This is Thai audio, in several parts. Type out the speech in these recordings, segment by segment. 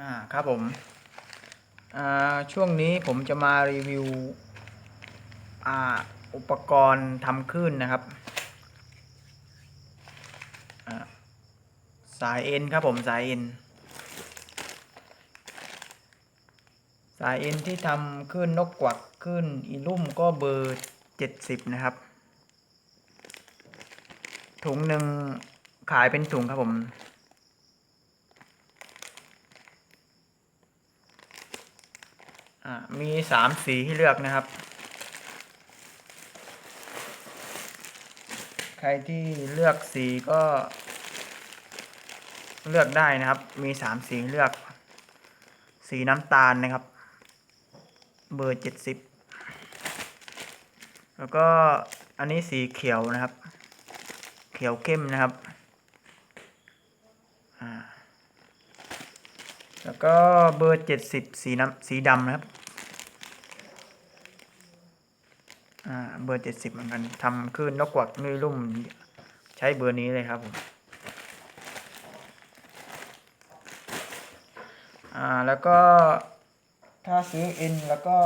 อ่าครับผมอ่าช่วงนี้ผมจะมารีวิวอ่าอุปกรณ์ทำคลื่นนะครับอ่าสายเอ็นครับผมสายเอ็นสายเอ็นที่ทำคลื่นนกกวักคลื่นอีลุ่มก็เบอร์เจ็ดสิบนะครับ ถุงหนึ่งขายเป็นถุงครับผม อ่า มีสามสีให้เลือกนะครับ ใครที่เลือกสีก็ เลือกได้นะครับ มีสามสีเลือก สีน้ำตาลนะครับ เบอร์เจ็ดสิบแล้วก็อันนี้สีเขียวนะครับ เขียวเข้มนะครับ แล้วก็เบอร์เจ็ดสิบสีน้ำสีดำนะครับ อ่า เบอร์เจ็ดสิบเหมือนกันทำคลื่นนกกวักนุ่ยลุ่ม ใช้เบอร์นี้เลยครับผมอ่าแล้วก็ถ้าซื้อเอ็นแล้วก็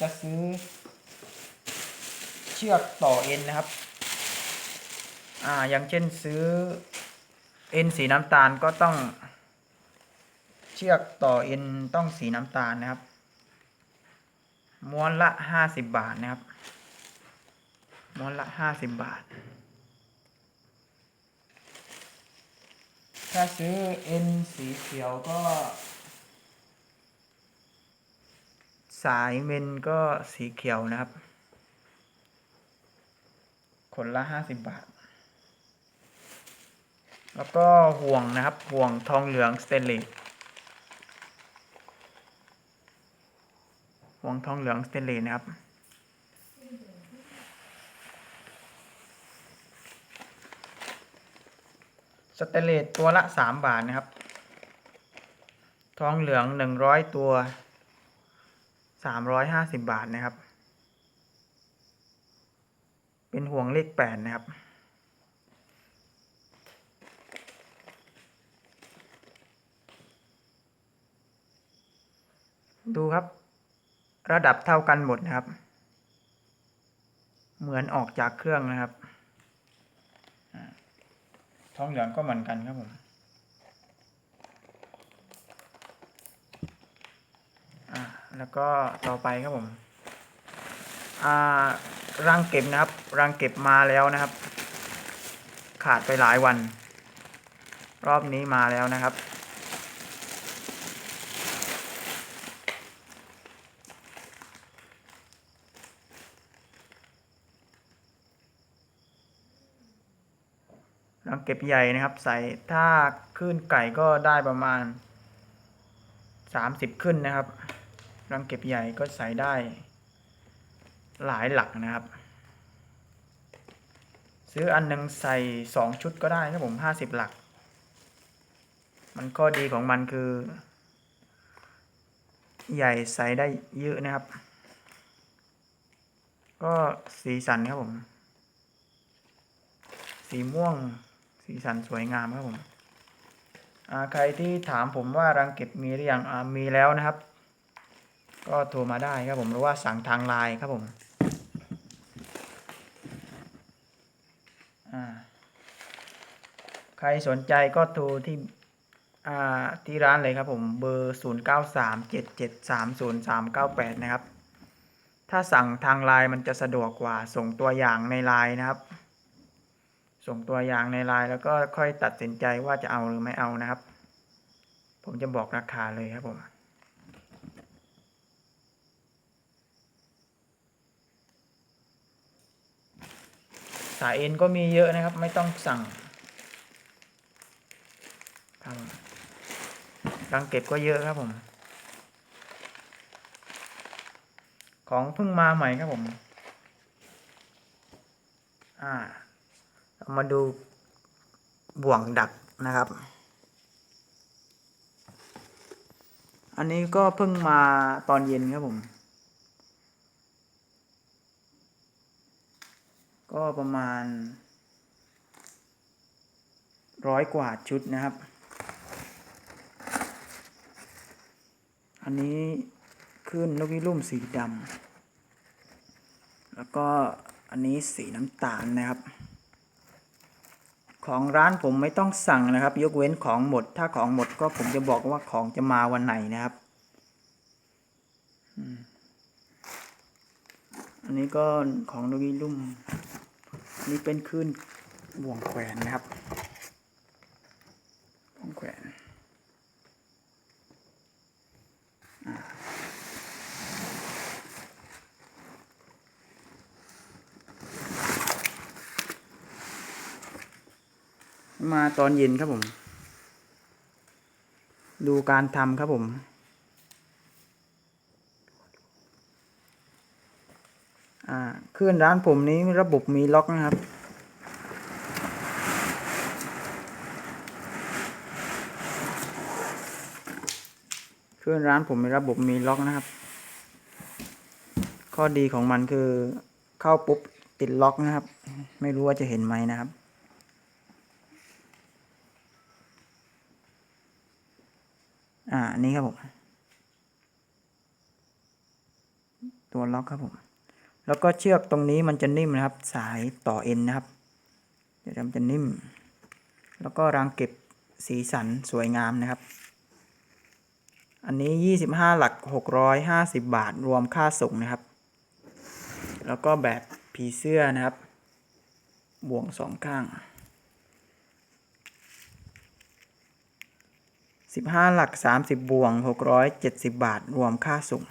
จะซื้อ เชือกต่อเอ็นนะครับอ่าอย่างเช่นซื้อเอ็นสีน้ำตาลก็ต้อง เชือกต่อเอ็นต้องสีน้ำตาลนะครับ ม้วนละห้าสิบบาทนะครับ ม้วนละห้าสิบบาท ถ้าซื้อเอ็นสีเขียวก็ สายเมนก็สีเขียวนะครับคนละห้าสิบบาท แล้วก็ห่วงนะครับ ห่วงทองเหลืองสเตนเลสห่วงทองเหลืองสเตนเลสนะครับ สเตเลสตัวละสามบาทนะครับ ทองเหลืองหนึ่งร้อยตัวสามร้อยห้าสิบบาทนะครับ เป็นห่วงเลขแปดนะครับดูครับ ระดับเท่ากันหมดนะครับ เหมือนออกจากเครื่องนะครับ ท้องเหลืองก็เหมือนกันครับผมอ่าแล้วก็ต่อไปครับผมอ่ารังเก็บนะครับ รังเก็บมาแล้วนะครับ ขาดไปหลายวัน รอบนี้มาแล้วนะครับ รังเก็บใหญ่นะครับ ใส่ถ้าขึ้นไก่ก็ได้ประมาณสามสิบขึ้นนะครับรังเก็บใหญ่ก็ใส่ได้ หลายหลักนะครับ ซื้ออันหนึ่งใส่สองชุดก็ได้ครับผมห้าสิบหลัก มันข้อดีของมันคือ ใหญ่ใส่ได้เยอะนะครับ ก็สีสันครับผม สีม่วง สีสันสวยงามครับผมใครที่ถามผมว่ารังเก็บมีหรือยังมีแล้วนะครับ ก็โทรมาได้ครับผมหรือว่าสั่งทางไลน์ครับผมใครสนใจก็โทรที่ที่ร้านเลยครับผมเบอร์ 0 9 3 7 7 3 0 3 9 8 นะครับ ถ้าสั่งทางไลน์มันจะสะดวกกว่าส่งตัวอย่างในไลน์นะครับ ส่งตัวอย่างในไลน์แล้วก็ค่อยตัดสินใจว่าจะเอาหรือไม่เอานะครับ ผมจะบอกราคาเลยครับผมสายเอ็นก็มีเยอะนะครับ ไม่ต้องสั่งครับรังเก็บก็เยอะครับผม ของเพิ่งมาใหม่ครับผม อ่า มาดูบ่วงดักนะครับ อันนี้ก็เพิ่งมาตอนเย็นครับผม ก็ประมาณร้อยกว่าชุดนะครับ อันนี้ขึ้นนกยุรุ่มสีดำ แล้วก็อันนี้สีน้ำตาลนะครับ ของร้านผมไม่ต้องสั่งนะครับ ยกเว้นของหมด ถ้าของหมดก็ผมจะบอกว่าของจะมาวันไหนนะครับอันนี้ก็ของนกยุรุ่ม นี่เป็นขึ้นบ่วงแขวนนะครับบ่วงแขวนอ่า มาตอนเย็นครับผม ดูการทำครับผม อ่าเครื่องร้านผมนี้ระบบมีล็อกนะครับเครื่องร้านผมมีระบบมีล็อกนะครับ ข้อดีของมันคือเข้าปุ๊บติดล็อกนะครับ ไม่รู้ว่าจะเห็นไหมนะครับ อ่านี้ครับผม ตัวล็อกครับผม แล้วก็เชือกตรงนี้มันจะนิ่มนะครับ สายต่อเอ็นนะครับเดี๋ยวมันจะนิ่ม แล้วก็รางเก็บสีสันสวยงามนะครับ อันนี้ 25 หลัก 650 บาทรวมค่าส่งนะครับ แล้วก็แบบผีเสื้อนะครับ บ่วงสองข้าง 15 หลัก 30 บวง 670 บาท รวมค่าส่ง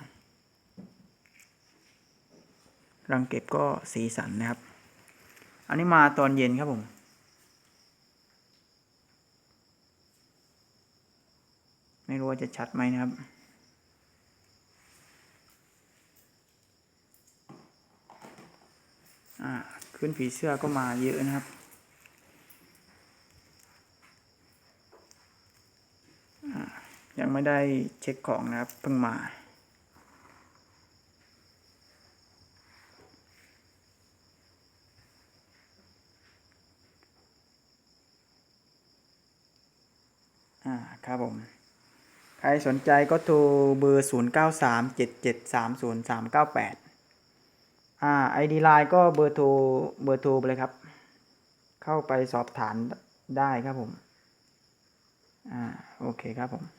รังเก็บก็สีสันนะครับ อันนี้มาตอนเย็นครับผมไม่รู้ว่าจะชัดไหมนะครับ ขึ้นผีเสื้อก็มาเยอะนะครับ อ่า ยัง ไม่ได้เช็คของนะครับเพิ่งมา อ่าครับผม ใครสนใจก็โทรเบอร์ 0 9 3 7 7 3 0 3 9 8 อ่า ID Line ก็เบอร์โทรเบอร์โทรไปเลยครับ เข้าไปสอบถามได้ครับผม อ่า โอเคครับผม